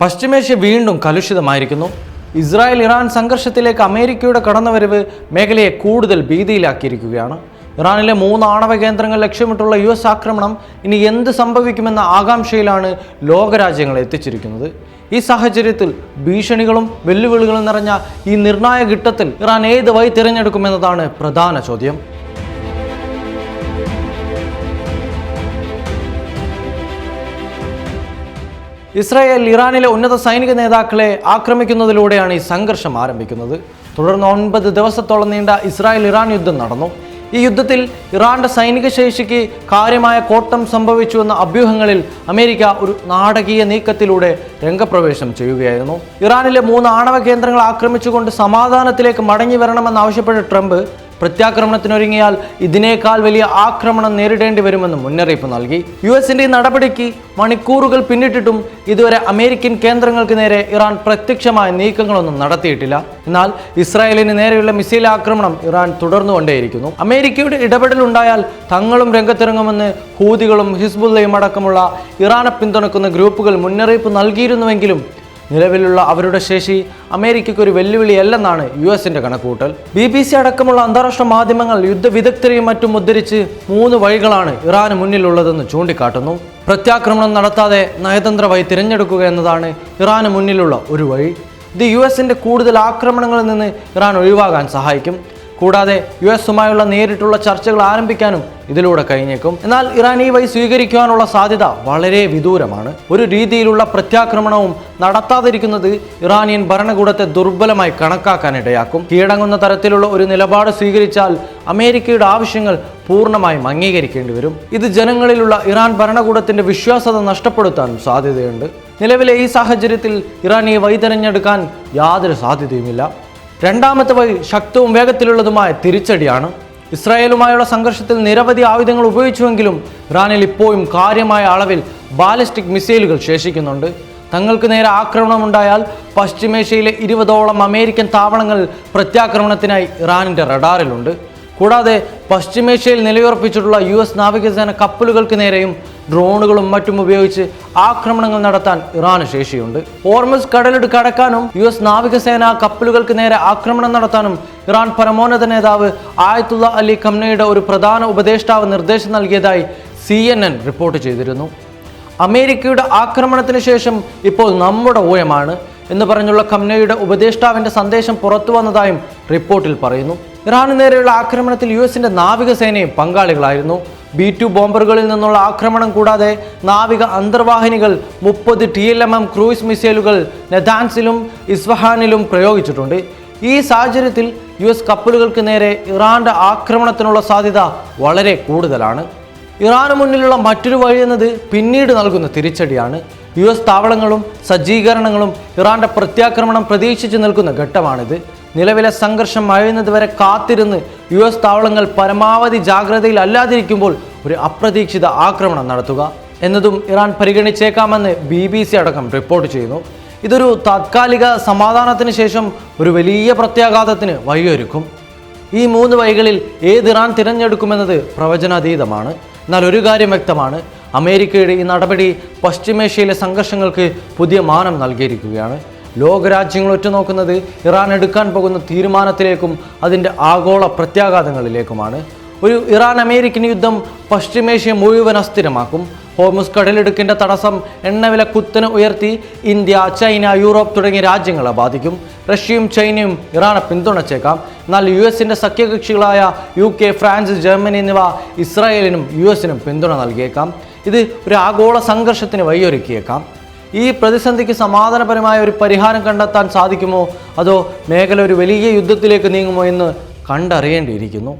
പശ്ചിമേഷ്യ വീണ്ടും കലുഷിതമായിരിക്കുന്നു. Israel Iran സംഘർഷത്തിലേക്ക് അമേരിക്കയുടെ കടന്നുവരവ് മേഖലയെ കൂടുതൽ ഭീതിയിലാക്കിയിരിക്കുകയാണ്. ഇറാനിലെ മൂന്ന് ആണവ കേന്ദ്രങ്ങൾ ലക്ഷ്യമിട്ടുള്ള യു എസ് ആക്രമണം ഇനി എന്ത് സംഭവിക്കുമെന്ന ആകാംക്ഷയിലാണ് ലോകരാജ്യങ്ങളെ എത്തിച്ചിരിക്കുന്നത്. ഈ സാഹചര്യത്തിൽ ഭീഷണികളും വെല്ലുവിളികളും നിറഞ്ഞ ഈ നിർണായക ഘട്ടത്തിൽ ഇറാൻ ഏത് വഴി തിരഞ്ഞെടുക്കുമെന്നതാണ് പ്രധാന ചോദ്യം. ഇസ്രായേൽ ഇറാനിലെ ഉന്നത സൈനിക നേതാക്കളെ ആക്രമിക്കുന്നതിലൂടെയാണ് ഈ സംഘർഷം ആരംഭിക്കുന്നത്. തുടർന്ന് ഒൻപത് ദിവസത്തോളം നീണ്ട ഇസ്രായേൽ ഇറാൻ യുദ്ധം നടന്നു. ഈ യുദ്ധത്തിൽ ഇറാന്റെ സൈനിക ശേഷിക്ക് കാര്യമായ കോട്ടം സംഭവിച്ചുവെന്ന അഭ്യൂഹങ്ങളിൽ അമേരിക്ക ഒരു നാടകീയ നീക്കത്തിലൂടെ രംഗപ്രവേശം ചെയ്യുകയായിരുന്നു. ഇറാനിലെ മൂന്ന് ആണവ കേന്ദ്രങ്ങൾ ആക്രമിച്ചുകൊണ്ട് സമാധാനത്തിലേക്ക് മടങ്ങി വരണമെന്നാവശ്യപ്പെട്ട് ട്രംപ് പ്രത്യാക്രമണത്തിനൊരുങ്ങിയാൽ ഇതിനേക്കാൾ വലിയ ആക്രമണം നേരിടേണ്ടി വരുമെന്ന് മുന്നറിയിപ്പ് നൽകി. യു എസിന്റെ നടപടിക്ക് മണിക്കൂറുകൾ പിന്നിട്ടിട്ടും ഇതുവരെ അമേരിക്കൻ കേന്ദ്രങ്ങൾക്ക് നേരെ ഇറാൻ പ്രത്യക്ഷമായ നീക്കങ്ങളൊന്നും നടത്തിയിട്ടില്ല. എന്നാൽ ഇസ്രായേലിന് നേരെയുള്ള മിസൈൽ ആക്രമണം ഇറാൻ തുടർന്നുകൊണ്ടേയിരിക്കുന്നു. അമേരിക്കയുടെ ഇടപെടൽ ഉണ്ടായാൽ തങ്ങളും രംഗത്തിറങ്ങുമെന്ന് ഹൂതികളും ഹിസ്ബുല്ലയും അടക്കമുള്ള ഇറാനെ പിന്തുണക്കുന്ന ഗ്രൂപ്പുകൾ മുന്നറിയിപ്പ് നൽകിയിരുന്നുവെങ്കിലും നിലവിലുള്ള അവരുടെ ശേഷി അമേരിക്കയ്ക്ക് ഒരു വെല്ലുവിളിയല്ലെന്നാണ് യു എസിന്റെ കണക്കുകൂട്ടൽ. ബി ബി സി അടക്കമുള്ള അന്താരാഷ്ട്ര മാധ്യമങ്ങൾ യുദ്ധവിദഗ്ധരെയും മറ്റും ഉദ്ധരിച്ച് മൂന്ന് വഴികളാണ് ഇറാന് മുന്നിലുള്ളതെന്ന് ചൂണ്ടിക്കാട്ടുന്നു. പ്രത്യാക്രമണം നടത്താതെ നയതന്ത്ര വഴി തിരഞ്ഞെടുക്കുക എന്നതാണ് ഇറാന് മുന്നിലുള്ള ഒരു വഴി. ഇത് യു എസിന്റെ കൂടുതൽ ആക്രമണങ്ങളിൽ നിന്ന് ഇറാൻ ഒഴിവാകാൻ സഹായിക്കും. കൂടാതെ യു എസുമായുള്ള നേരിട്ടുള്ള ചർച്ചകൾ ആരംഭിക്കാനും ഇതിലൂടെ കഴിഞ്ഞേക്കും. എന്നാൽ ഇറാൻ ഈ വഴി സ്വീകരിക്കുവാനുള്ള സാധ്യത വളരെ വിദൂരമാണ്. ഒരു രീതിയിലുള്ള പ്രത്യാക്രമണവും നടത്താതിരിക്കുന്നത് ഇറാനിയൻ ഭരണകൂടത്തെ ദുർബലമായി കണക്കാക്കാൻ ഇടയാക്കും കീഴടങ്ങുന്ന തരത്തിലുള്ള ഒരു നിലപാട് സ്വീകരിച്ചാൽ അമേരിക്കയുടെ ആവശ്യങ്ങൾ പൂർണമായും അംഗീകരിക്കേണ്ടി വരും. ഇത് ജനങ്ങളിലുള്ള ഇറാൻ ഭരണകൂടത്തിന്റെ വിശ്വാസത നഷ്ടപ്പെടുത്താനും സാധ്യതയുണ്ട്. നിലവിലെ ഈ സാഹചര്യത്തിൽ ഇറാനിയെ ഈ വഴി തിരഞ്ഞെടുക്കാൻ യാതൊരു സാധ്യതയുമില്ല. രണ്ടാമത്തെ വഴി ശക്തവും വേഗത്തിലുള്ളതുമായ തിരിച്ചടിയാണ്. ഇസ്രായേലുമായുള്ള സംഘർഷത്തിൽ നിരവധി ആയുധങ്ങൾ ഉപയോഗിച്ചുവെങ്കിലും ഇറാനിൽ ഇപ്പോഴും കാര്യമായ അളവിൽ ബാലിസ്റ്റിക് മിസൈലുകൾ ശേഷിക്കുന്നുണ്ട്. തങ്ങൾക്ക് നേരെ ആക്രമണമുണ്ടായാൽ പശ്ചിമേഷ്യയിലെ ഇരുപതോളം അമേരിക്കൻ താവളങ്ങൾ പ്രത്യാക്രമണത്തിനായി ഇറാനിന്റെ റഡാറിലുണ്ട്. കൂടാതെ പശ്ചിമേഷ്യയിൽ നിലയുറപ്പിച്ചിട്ടുള്ള യു എസ് നാവികസേന കപ്പലുകൾക്ക് നേരെയും ഡ്രോണുകളും മറ്റും ഉപയോഗിച്ച് ആക്രമണങ്ങൾ നടത്താൻ ഇറാന് ശേഷിയുണ്ട്. ഓർമസ് കടലിട് കടക്കാനും യു എസ് നാവികസേന കപ്പലുകൾക്ക് നേരെ ആക്രമണം നടത്താനും ഇറാൻ പരമോന്നത നേതാവ് ആയത്തുള്ള അലി ഖംനയുടെ ഒരു പ്രധാന ഉപദേഷ്ടാവ് നിർദ്ദേശം നൽകിയതായി സി റിപ്പോർട്ട് ചെയ്തിരുന്നു. അമേരിക്കയുടെ ആക്രമണത്തിന് ശേഷം ഇപ്പോൾ നമ്മുടെ ഊയമാണ് എന്ന് പറഞ്ഞുള്ള ഖംനയുടെ ഉപദേഷ്ടാവിന്റെ സന്ദേശം പുറത്തു വന്നതായും റിപ്പോർട്ടിൽ പറയുന്നു. ഇറാന് നേരെയുള്ള ആക്രമണത്തിൽ യു എസിന്റെ നാവികസേനയും പങ്കാളികളായിരുന്നു. ബി ടു ബോംബറുകളിൽ നിന്നുള്ള ആക്രമണം കൂടാതെ നാവിക അന്തർവാഹിനികൾ മുപ്പത് T L M M cruise മിസൈലുകൾ നെതാൻസിലും ഇസ്ഫഹാനിലും പ്രയോഗിച്ചിട്ടുണ്ട്. ഈ സാഹചര്യത്തിൽ യു എസ് കപ്പലുകൾക്ക് നേരെ ഇറാന്റെ ആക്രമണത്തിനുള്ള സാധ്യത വളരെ കൂടുതലാണ്. ഇറാന് മുന്നിലുള്ള മറ്റൊരു വഴി എന്നത് പിന്നീട് നൽകുന്ന തിരിച്ചടിയാണ്. യു എസ് താവളങ്ങളും സജ്ജീകരണങ്ങളും ഇറാന്റെ പ്രത്യാക്രമണം പ്രതീക്ഷിച്ചു നിൽക്കുന്ന ഘട്ടമാണിത്. നിലവിലെ സംഘർഷം മഴയുന്നത് വരെ കാത്തിരുന്ന് യു എസ് താവളങ്ങൾ പരമാവധി ജാഗ്രതയിൽ അല്ലാതിരിക്കുമ്പോൾ ഒരു അപ്രതീക്ഷിത ആക്രമണം നടത്തുക എന്നതും ഇറാൻ പരിഗണിച്ചേക്കാമെന്ന് ബി ബി സി അടക്കം റിപ്പോർട്ട് ചെയ്യുന്നു. ഇതൊരു താത്കാലിക സമാധാനത്തിന് ശേഷം ഒരു വലിയ പ്രത്യാഘാതത്തിന് വഴിയൊരുക്കും. ഈ മൂന്ന് വഴികളിൽ ഏത് ഇറാൻ തിരഞ്ഞെടുക്കുമെന്നത് പ്രവചനാതീതമാണ്. എന്നാൽ ഒരു കാര്യം വ്യക്തമാണ്. അമേരിക്കയുടെ ഈ നടപടി പശ്ചിമേഷ്യയിലെ സംഘർഷങ്ങൾക്ക് പുതിയ മാനം നൽകിയിരിക്കുകയാണ്. ലോകരാജ്യങ്ങൾ ഉറ്റുനോക്കുന്നത് ഇറാൻ എടുക്കാൻ പോകുന്ന തീരുമാനത്തിലേക്കും അതിന്റെ ആഗോള പ്രത്യാഘാതങ്ങളിലേക്കുമാണ്. ഒരു ഇറാൻ അമേരിക്കൻ യുദ്ധം പശ്ചിമേഷ്യ മുഴുവൻ അസ്ഥിരമാക്കും. ഹോർമുസ് കടലിടുക്കിന്റെ തടസ്സം എണ്ണവില കുത്തനെ ഉയർത്തി ഇന്ത്യ ചൈന യൂറോപ്പ് തുടങ്ങിയ രാജ്യങ്ങളെ ബാധിക്കും. റഷ്യയും ചൈനയും ഇറാനെ പിന്തുണച്ചേക്കാം. എന്നാൽ യു എസിന്റെ സഖ്യകക്ഷികളായ യു കെ ഫ്രാൻസ് ജർമ്മനി എന്നിവ ഇസ്രായേലിനും യു എസിനും പിന്തുണ നൽകിയേക്കാം. ഇത് ഒരു ആഗോള സംഘർഷത്തിന് വഴിയൊരുക്കിയേക്കാം. ഈ പ്രതിസന്ധിക്ക് സമാധാനപരമായ ഒരു പരിഹാരം കണ്ടെത്താൻ സാധിക്കുമോ അതോ മേഖല ഒരു വലിയ യുദ്ധത്തിലേക്ക് നീങ്ങുമോ എന്ന് കണ്ടറിയേണ്ടിയിരിക്കുന്നു.